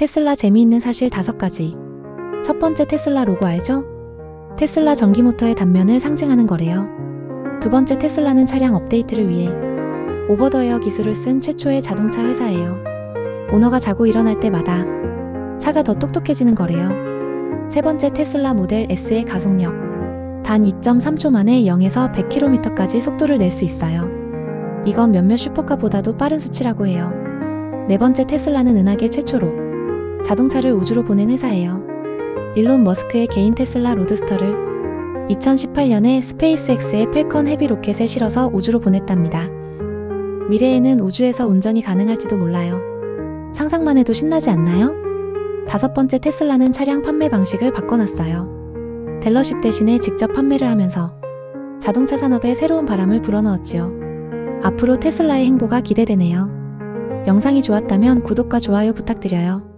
테슬라 재미있는 사실 5가지. 첫 번째 테슬라 로고 알죠? 테슬라 전기 모터의 단면을 상징하는 거래요. 두 번째 테슬라는 차량 업데이트를 위해 오버더에어 기술을 쓴 최초의 자동차 회사예요. 오너가 자고 일어날 때마다 차가 더 똑똑해지는 거래요. 세 번째 테슬라 모델 S의 가속력. 단 2.3초 만에 0에서 100km까지 속도를 낼 수 있어요. 이건 몇몇 슈퍼카보다도 빠른 수치라고 해요. 네 번째 테슬라는 은하계 최초로 자동차를 우주로 보낸 회사예요. 일론 머스크의 개인 테슬라 로드스터를 2018년에 스페이스X의 펠컨 헤비 로켓에 실어서 우주로 보냈답니다. 미래에는 우주에서 운전이 가능할지도 몰라요. 상상만 해도 신나지 않나요? 다섯 번째 테슬라는 차량 판매 방식을 바꿔놨어요. 딜러십 대신에 직접 판매를 하면서 자동차 산업에 새로운 바람을 불어넣었지요. 앞으로 테슬라의 행보가 기대되네요. 영상이 좋았다면 구독과 좋아요 부탁드려요.